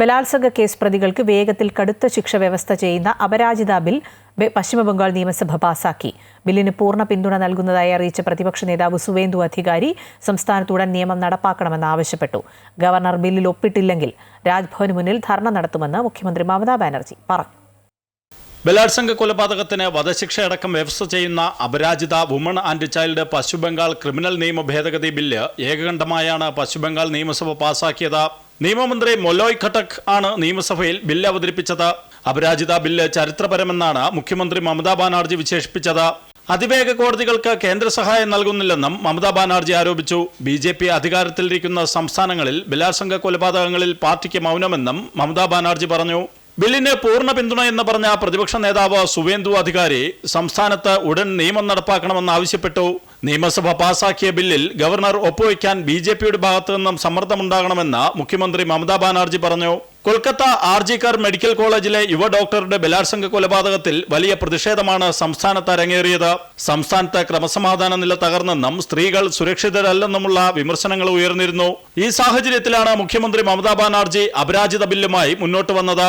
ബലാത്സംഗ കേസ് പ്രതികൾക്ക് വേഗത്തിൽ കടുത്ത ശിക്ഷ വ്യവസ്ഥ ചെയ്യുന്ന അപരാജിത ബിൽ പശ്ചിമബംഗാൾ നിയമസഭ പാസാക്കി. ബില്ലിന് പൂർണ പിന്തുണ നൽകുന്നതായി അറിയിച്ച പ്രതിപക്ഷ നേതാവ് സുവേന്ദു അധികാരി സംസ്ഥാനത്തുടൻ നിയമം നടപ്പാക്കണമെന്ന് ആവശ്യപ്പെട്ടു. ഗവർണർ ബില്ലിൽ ഒപ്പിട്ടില്ലെങ്കിൽ രാജ്ഭവന് മുന്നിൽ ധർണ നടത്തുമെന്ന് മുഖ്യമന്ത്രി മമതാ ബാനർജി പറഞ്ഞു. ബലാത്സംഗ കൊലപാതകത്തിന് വധശിക്ഷയടക്കം വ്യവസ്ഥ ചെയ്യുന്ന Aparajita woman and child Pashchimbangal criminal നിയമ ഭേദഗതി ബില്ല് ഏകകണ്ഠമായാണ് പശ്ചിമബംഗാൾ നിയമസഭ പാസാക്കിയത്. നിയമമന്ത്രി മൊലോയ് ഖട്ടക് ആണ് നിയമസഭയിൽ ബില്ല് അവതരിപ്പിച്ചത്. അപരാജിത ബില്ല് ചരിത്രപരമെന്നാണ് മുഖ്യമന്ത്രി മമതാ ബാനർജി വിശേഷിപ്പിച്ചത്. അതിവേഗ കോടതികൾക്ക് കേന്ദ്ര സഹായം നൽകുന്നില്ലെന്നും മമതാ ബാനർജി ആരോപിച്ചു. ബി ജെ പി അധികാരത്തിലിരിക്കുന്ന സംസ്ഥാനങ്ങളിൽ ബലാത്സംഗ കൊലപാതകങ്ങളിൽ പാർട്ടിക്ക് മൗനമെന്നും മമതാ ബാനർജി പറഞ്ഞു. ബില്ലിന് പൂർണ പിന്തുണ എന്ന് പറഞ്ഞ പ്രതിപക്ഷ നേതാവ് സുവേന്ദു അധികാരി സംസ്ഥാനത്ത് ഉടൻ നിയമം നടപ്പാക്കണമെന്ന് ആവശ്യപ്പെട്ടു നിയമസഭ പാസാക്കിയ ബില്ലിൽ ഗവർണർ ഒപ്പുവയ്ക്കാൻ ബി ജെ പിയുടെ ഭാഗത്തു നിന്നും സമ്മർദ്ദമുണ്ടാകണമെന്ന് മുഖ്യമന്ത്രി മമതാ ബാനർജി പറഞ്ഞു. Kolkata R G Kar medical കോളേജിലെ യുവ ഡോക്ടറുടെ ബലാത്സംഗ കൊലപാതകത്തിൽ വലിയ പ്രതിഷേധമാണ് സംസ്ഥാനത്ത് അരങ്ങേറിയത്. സംസ്ഥാനത്ത് ക്രമസമാധാന നില തകർന്നെന്നും സ്ത്രീകൾ സുരക്ഷിതരല്ലെന്നുമുള്ള വിമർശനങ്ങൾ ഉയർന്നിരുന്നു. ഈ സാഹചര്യത്തിലാണ് മുഖ്യമന്ത്രി മമതാ ബാനർജി അപരാജിത ബില്ലുമായി മുന്നോട്ട് വന്നത്.